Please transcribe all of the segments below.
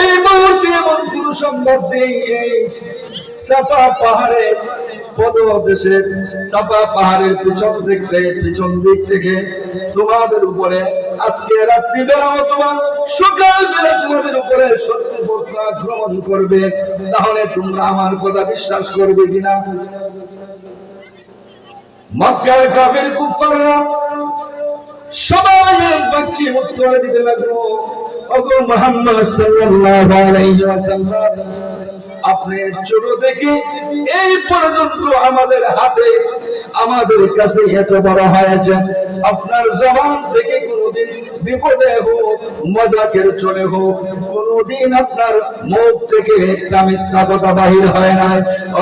এই মুহূর্তে এমন কোন সম্ভব নেই পাহাড়ের পিছন পিছন দিক থেকে তোমাদের উপরে, আজকে রাত্রি বেলা অথবা সকাল বেলা তোমাদের উপরে সত্যি বস্ত্র আক্রমণ করবে। তাহলে তোমরা আমার কথা বিশ্বাস করবে কিনা? মক্কার কাফের কুফাররা সবাই এক বাক্যে উত্তর দিতে লাগল। ওগো মোহাম্মদ সাল্লাল্লাহু আলাইহি ওয়াসাল্লাম, আপনি থেকে এই পর্যন্ত আমাদের হাতে আমাদের কাছে এত বড় হয়েছে। আপনার জবান থেকে কোনোদিন বিপদে হোক, মজাকের চলে হোক, কোনোদিন আপনার মুখ থেকে একটা মিথ্যা কথা বাহির হয় না।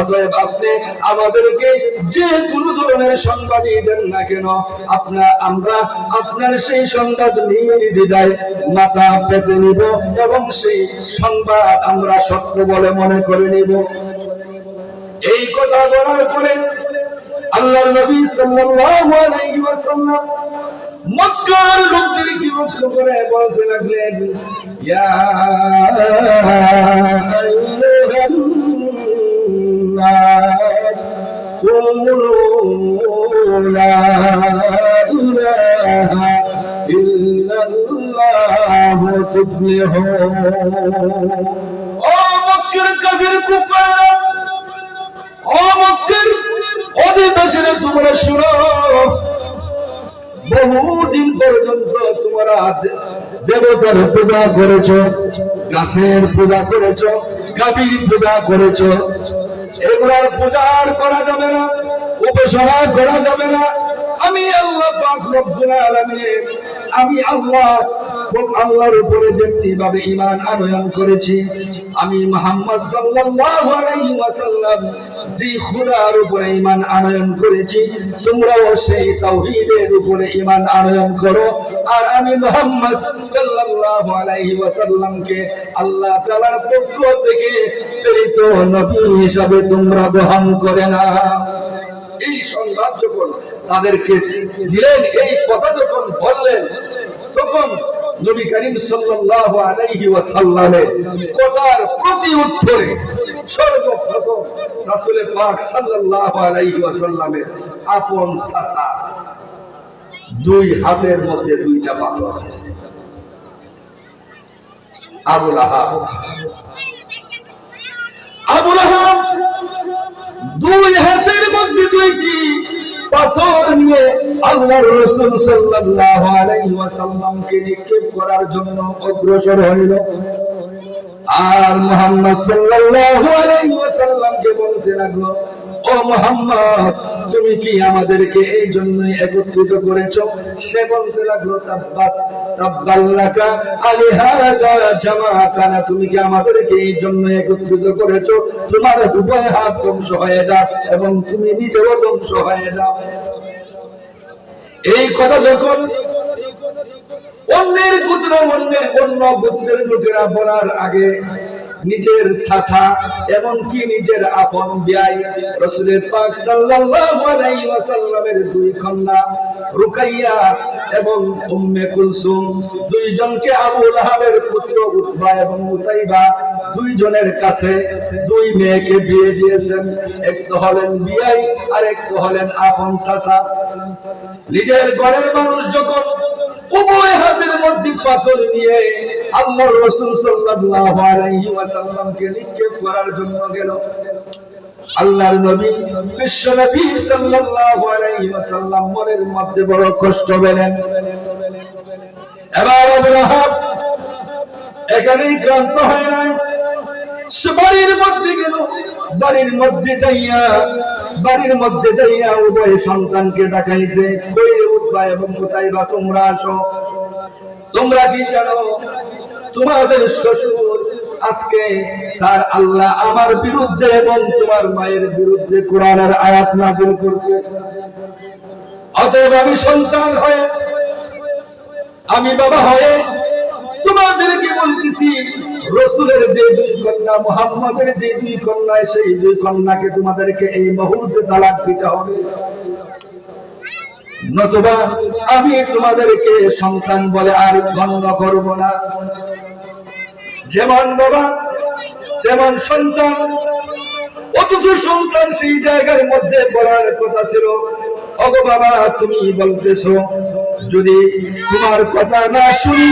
অতএব আপনি আমাদেরকে যে কোনো ধরনের সংবাদই দেন না কেন, আপনার, আমরা আপনার সেই সংবাদ নিয়ে দিদায় মাথা পেতে নিব এবং সেই সংবাদ আমরা সত্য বলে মনে করে নিব। এই কথা বলার পরে আল্লাহ নবী সাল্লাল্লাহু আলাইহি ওয়াসাল্লাম মক্কার লোকদেরকে লক্ষ্য করে বলতে লাগলেন ইয়া আইয়ুহান নাস কুলু লা ইলাহা ইল্লাল্লাহু তুফলিহুন ও মক্কার কাফির তোমরা শুনো। বহুদিন পর্যন্ত তোমরা দেবতার পূজা করেছ, গাছের পূজা করেছ কাবির পূজা করেছ। এগুলার পূজা আর করা যাবে না, উপাসনা করা যাবে না। আমি আল্লাহ আমি আল্লাহ এবং আল্লাহর উপরে যেমনি ভাবে ঈমান আনয়ন করেছি, আমি মুহাম্মদ সাল্লাল্লাহু আলাইহি ওয়াসাল্লাম যে খোদার উপরে ঈমান আনয়ন করেছি, তোমরাও সেই তাওহীদের উপরে ইমান আনয়ন করো। আর আমি মোহাম্মদ সাল্লাল্লাহু আলাইহি ওয়াসাল্লামকে আল্লাহ তাআলার পক্ষ থেকে প্রেরিত নবী হিসাবে তোমরা গ্রহণ করে না। এই সংবাদ যখন তাদেরকে দিলেন, এই কথা যখন বললেন, তখন নবী করিম সাল্লাল্লাহু আলাইহি ওয়াসাল্লামের কথার প্রতি উত্তরে সর্বপ্রথম রাসূল পাক সাল্লাল্লাহু আলাইহি ওয়াসাল্লামের আপন সাসা দুই হাতের মধ্যে দুইটা পাথর আছে। আবুল আহাব আবুল আহাব দুই হাতের মধ্যে দুইটি পাথর নিয়ে জন্য তুমি কি আমাদেরকে এই জন্যই একত্রিত করেছ? সে বলতে লাগল, তাব্বাত তুমি কি আমাদেরকে এই জন্য একত্রিত করেছ? তোমার উভয় হাত ধ্বংস হয়ে যাক এবং তুমি নিজেও ধ্বংস হয়ে যাও। এই কথা যখন অন্যের গোত্র অন্যের অন্য গোত্রের লোকেরা বলার আগে নিজের সাসা এমনকি নিজের আপন বিয়াই। রসুলের পাক সাল্লাল্লাহু আলাইহি ওয়াসাল্লামের দুই কন্যা রুকাইয়া এবং উম্মে কুলসুম দুইজনকে আবু লাহাবের পুত্র উতবা এবং মুতাইবা দুইজনের কাছে দুই মেয়েকে বিয়ে দিয়েছেন। একটু হলেন বিয়াই আর একটু হলেন আপন সাসা। নিজের ঘরের মানুষ যখন উভয় হাতের মধ্যে পাথর নিয়ে সাল্লাল্লাহু আলাইহি ওয়াসাল্লামকে নিক্ষেপ করার জন্য গেল। আল্লাহর নবী বিশ্ব নবী সাল্লাল্লাহু আলাইহি ওয়াসাল্লাম মধ্যে বড় কষ্ট পেলেন। এবার এখানেই হয় নাই বাড়ির মধ্যে গেল। বাড়ির মধ্যে যাইয়া, বাড়ির মধ্যে যাইয়া উভয় সন্তানকে ডাকাইছে কইরে উঠবা এবং কোথায় বা তোমরা আসো? তোমরা কি জানো? তোমাদের শ্বশুর আজকে তার আল্লাহ আমার বিরুদ্ধে এবং তোমার মায়ের বিরুদ্ধে কোরআনের আয়াত নাজিল করছে। অতএব আমি সন্তান হয়ে, আমি বাবা হয়ে তোমাদেরকে বলতেছি, রসুলের যে দুই কন্যা, মোহাম্মদের যে দুই কন্যা, সেই দুই কন্যাকে তোমাদেরকে এই মুহূর্তে তালাক দিতে হবে। নতুবা আমি তোমাদেরকে সন্তান বলে আর গণ্য করব না। যেমন বাবা, যেমন সন্তান, অথচ সন্তান সেই জায়গার মধ্যে পড়ার কথা ছিল। অগো বাবা, তুমি বলতেছ, যদি তোমার কথা না শুনি